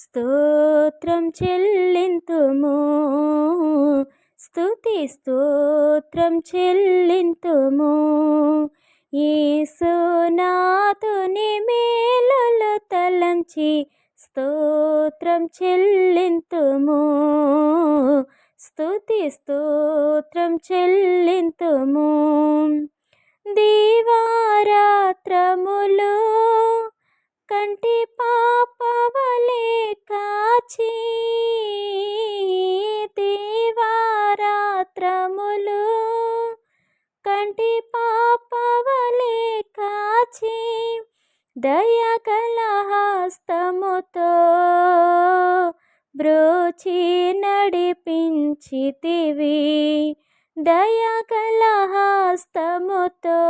స్తోత్రం చెల్లింతుము. స్తుతి స్తోత్రం చెల్లింతుము. యేసునాథుని మేలులు తలంచి స్తోత్రం చెల్లింతుము. స్తుతి స్తోత్రం చెల్లింతుము. దీవారాత్రములు కంటి కంటి పాపవలే కాచి దయకల హస్తముతో బ్రోచి నడిపించితివి. దయకల హస్తముతో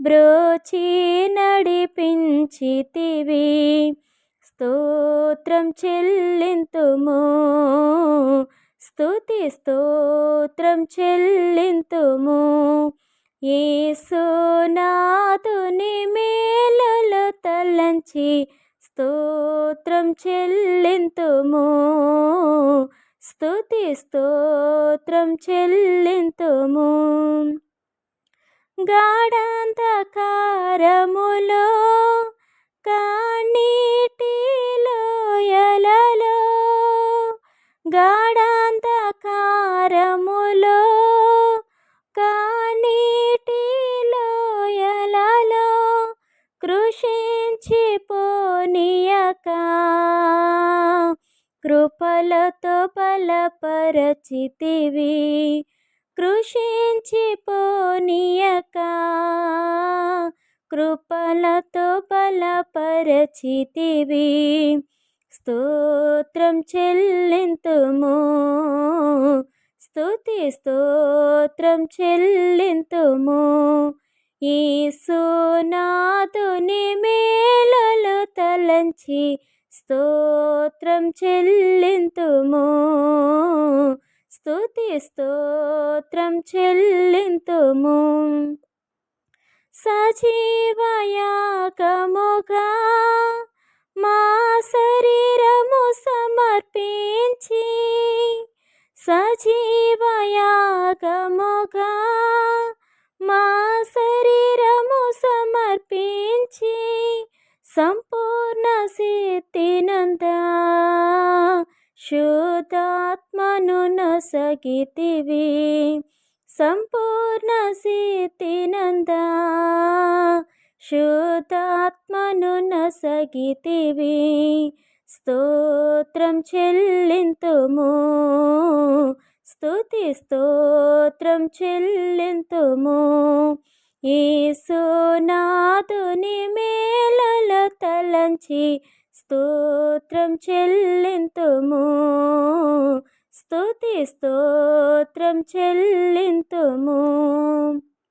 బ్రోచి నడిపించితివి. స్తోత్రం చెల్లింతుము. స్థుతి స్తోత్రం చెల్లింతుము. ఏసునాథుని మేలులు తలంచి స్తోత్రం చెల్లింతుము. స్థుతి స్తోత్రం చెల్లింతుము. గాఢాంధకారములో కానీ గాఢాంధకారములో కన్నీటిలో ఎలలో కృషించిపోనీయక కృపలతో బలపరచితివి కృషించిపోనీయక కృపలతో బలపరచితివి స్తోత్రం చెల్లింతుము. స్థుతి స్తోత్రం చెల్లింతుము. ఈ యేసునాథుని మేలలు తలంచి స్తోత్రం చెల్లింతుము. స్థుతి స్తోత్రం చెల్లింతుము. సజీవయాకముగా మా శరీరము సమర్పి సమర్పించి సంపూర్ణ సిద్ధినంద శుద్ధాత్మను నొసగితివి. సంపూర్ణ సిద్ధినంద శుద్ధాత్మను నొసగితివి. స్తోత్రం చెల్లింతుము స్తుతి స్తోత్రం చెల్లింతుము. యేసునాథుని మేళల తలంచి స్తోత్రం చెల్లింతుము. స్తుతి స్తోత్రం చెల్లింతుము.